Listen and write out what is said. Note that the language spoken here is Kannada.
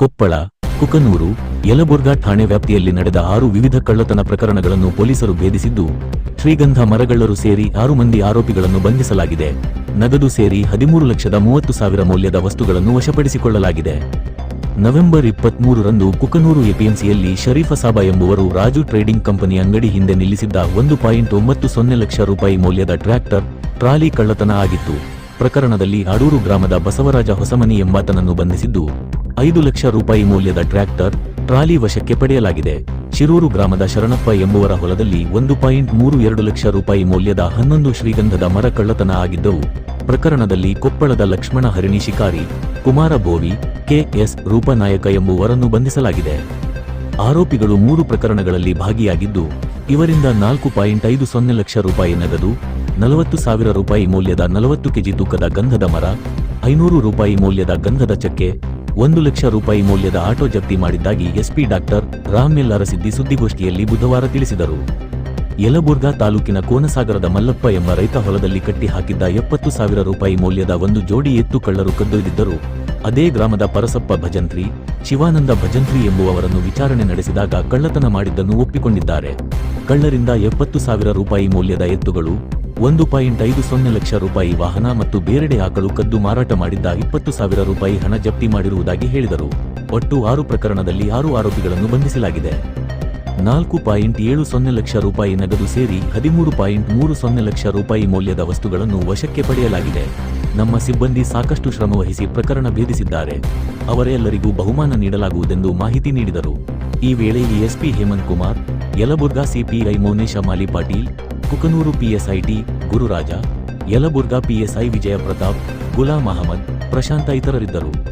ಕೊಪ್ಪಳ, ಕುಕನೂರು, ಯಲಬುರ್ಗಾ ಠಾಣೆ ವ್ಯಾಪ್ತಿಯಲ್ಲಿ ನಡೆದ ಆರು ವಿವಿಧ ಕಳ್ಳತನ ಪ್ರಕರಣಗಳನ್ನು ಪೊಲೀಸರು ಭೇದಿಸಿದ್ದು, ಶ್ರೀಗಂಧ ಮರಗಳ್ಳರು ಸೇರಿ ಆರು ಮಂದಿ ಆರೋಪಿಗಳನ್ನು ಬಂಧಿಸಲಾಗಿದೆ. ನಗದು ಸೇರಿ ಹದಿಮೂರು ಲಕ್ಷದ ಮೂವತ್ತು ಸಾವಿರ ಮೌಲ್ಯದ ವಸ್ತುಗಳನ್ನು ವಶಪಡಿಸಿಕೊಳ್ಳಲಾಗಿದೆ. ನವೆಂಬರ್ ಇಪ್ಪತ್ಮೂರರಂದು ಕುಕನೂರು ಎಪಿಎಂಸಿಯಲ್ಲಿ ಶರೀಫ ಸಾಬಾ ಎಂಬುವರು ರಾಜು ಟ್ರೇಡಿಂಗ್ ಕಂಪನಿ ಅಂಗಡಿ ಹಿಂದೆ ನಿಲ್ಲಿಸಿದ್ದ ಒಂದು ಪಾಯಿಂಟ್ ಒಂಬತ್ತು ಸೊನ್ನೆ ಲಕ್ಷ ರೂಪಾಯಿ ಮೌಲ್ಯದ ಟ್ರ್ಯಾಕ್ಟರ್, ಟ್ರಾಲಿ ಕಳ್ಳತನ ಆಗಿತ್ತು. ಪ್ರಕರಣದಲ್ಲಿ ಅಡೂರು ಗ್ರಾಮದ ಬಸವರಾಜ ಹೊಸಮನಿ ಎಂಬಾತನನ್ನು ಬಂಧಿಸಿದ್ದು ಐದು ಲಕ್ಷ ರೂಪಾಯಿ ಮೌಲ್ಯದ ಟ್ರ್ಯಾಕ್ಟರ್ ಟ್ರಾಲಿ ವಶಕ್ಕೆ ಪಡೆಯಲಾಗಿದೆ. ಶಿರೂರು ಗ್ರಾಮದ ಶರಣಪ್ಪ ಎಂಬುವರ ಹೊಲದಲ್ಲಿ ಒಂದು ಪಾಯಿಂಟ್ ಮೂರು ಎರಡು ಲಕ್ಷ ರೂಪಾಯಿ ಮೌಲ್ಯದ ಹನ್ನೊಂದು ಶ್ರೀಗಂಧದ ಮರ ಕಳ್ಳತನ ಆಗಿದ್ದವು ಪ್ರಕರಣದಲ್ಲಿ ಕೊಪ್ಪಳದ ಲಕ್ಷ್ಮಣ ಹರಿಣಿ ಶಿಕಾರಿ, ಕುಮಾರ ಬೋವಿ, ಕೆಎಸ್ ರೂಪನಾಯಕ ಎಂಬುವರನ್ನು ಬಂಧಿಸಲಾಗಿದೆ. ಆರೋಪಿಗಳು ಮೂರು ಪ್ರಕರಣಗಳಲ್ಲಿ ಭಾಗಿಯಾಗಿದ್ದು, ಇವರಿಂದ ನಾಲ್ಕು ಪಾಯಿಂಟ್ ಐದು ಸೊನ್ನೆ ಲಕ್ಷ ರೂಪಾಯಿ ನಗದು, ನಲವತ್ತು ಸಾವಿರ ರೂಪಾಯಿ ಮೌಲ್ಯದ ನಲವತ್ತು ಕೆಜಿ ತೂಕದ ಗಂಧದ ಮರ, ಐನೂರು ರೂಪಾಯಿ ಮೌಲ್ಯದ ಗಂಧದ ಚಕ್ಕೆ ಒಂದು ಲಕ್ಷ ರೂಪಾಯಿ ಮೌಲ್ಯದ ಆಟೋ ಜಪ್ತಿ ಮಾಡಿದ್ದಾಗಿ ಎಸ್ಪಿ ಡಾಕ್ಟರ್ ರಾಮ್ಎಲ್ ಅರಸಿದ್ದಿ ಸುದ್ದಿಗೋಷ್ಠಿಯಲ್ಲಿ ಬುಧವಾರ ತಿಳಿಸಿದರು. ಯಲಬುರ್ಗಾ ತಾಲೂಕಿನ ಕೋನಸಾಗರದ ಮಲ್ಲಪ್ಪ ಎಂಬ ರೈತ ಹೊಲದಲ್ಲಿ ಕಟ್ಟಿ ಹಾಕಿದ್ದ ಎಪ್ಪತ್ತು ಸಾವಿರ ರೂಪಾಯಿ ಮೌಲ್ಯದ ಒಂದು ಜೋಡಿ ಎತ್ತು ಕಳ್ಳರು ಕದ್ದೊಯ್ದಿದ್ದರು. ಅದೇ ಗ್ರಾಮದ ಪರಸಪ್ಪ ಭಜಂತ್ರಿ, ಶಿವಾನಂದ ಭಜಂತ್ರಿ ಎಂಬುವವರನ್ನು ವಿಚಾರಣೆ ನಡೆಸಿದಾಗ ಕಳ್ಳತನ ಮಾಡಿದ್ದನ್ನು ಒಪ್ಪಿಕೊಂಡಿದ್ದಾರೆ. ಕಳ್ಳರಿಂದ ಎಪ್ಪತ್ತು ಸಾವಿರ ರೂಪಾಯಿ ಮೌಲ್ಯದ ಎತ್ತುಗಳು ಒಂದು ಪಾಯಿಂಟ್ ಐದು ಸೊನ್ನೆ ಲಕ್ಷ ರೂಪಾಯಿ ವಾಹನ ಮತ್ತು ಬೇರೆಡೆ ಆಕಳು ಕದ್ದು ಮಾರಾಟ ಮಾಡಿದ್ದ ಇಪ್ಪತ್ತು ಸಾವಿರ ರೂಪಾಯಿ ಹಣ ಜಪ್ತಿ ಮಾಡಿರುವುದಾಗಿ ಹೇಳಿದರು. ಒಟ್ಟು ಆರು ಪ್ರಕರಣದಲ್ಲಿ ಆರು ಆರೋಪಿಗಳನ್ನು ಬಂಧಿಸಲಾಗಿದೆ. ನಾಲ್ಕು ಪಾಯಿಂಟ್ ಏಳು ಸೊನ್ನೆ ಲಕ್ಷ ರೂಪಾಯಿ ನಗದು ಸೇರಿ ಹದಿಮೂರು ಪಾಯಿಂಟ್ ಮೂರು ಸೊನ್ನೆ ಲಕ್ಷ ರೂಪಾಯಿ ಮೌಲ್ಯದ ವಸ್ತುಗಳನ್ನು ವಶಕ್ಕೆ ಪಡೆಯಲಾಗಿದೆ. ನಮ್ಮ ಸಿಬ್ಬಂದಿ ಸಾಕಷ್ಟು ಶ್ರಮವಹಿಸಿ ಪ್ರಕರಣ ಭೇದಿಸಿದ್ದಾರೆ. ಅವರೆಲ್ಲರಿಗೂ ಬಹುಮಾನ ನೀಡಲಾಗುವುದೆಂದು ಮಾಹಿತಿ ನೀಡಿದರು. ಈ ವೇಳೆ ಎಸ್ಪಿ ಹೇಮಂತ್ ಕುಮಾರ್, ಯಲಬುರ್ಗಾ ಸಿಪಿಐ ಮೌನೇಶ ಮಾಲಿ ಪಾಟೀಲ್ ಕುಕನೂರು ಪಿಎಸ್ಐಟಿ ಗುರುರಾಜ ಯಲಬುರ್ಗಾ ಪಿಎಸ್ಐ ವಿಜಯ ಪ್ರತಾಪ್ ಗುಲಾಂ ಅಹಮದ್ ಪ್ರಶಾಂತ ಇತರರಿದ್ದರು.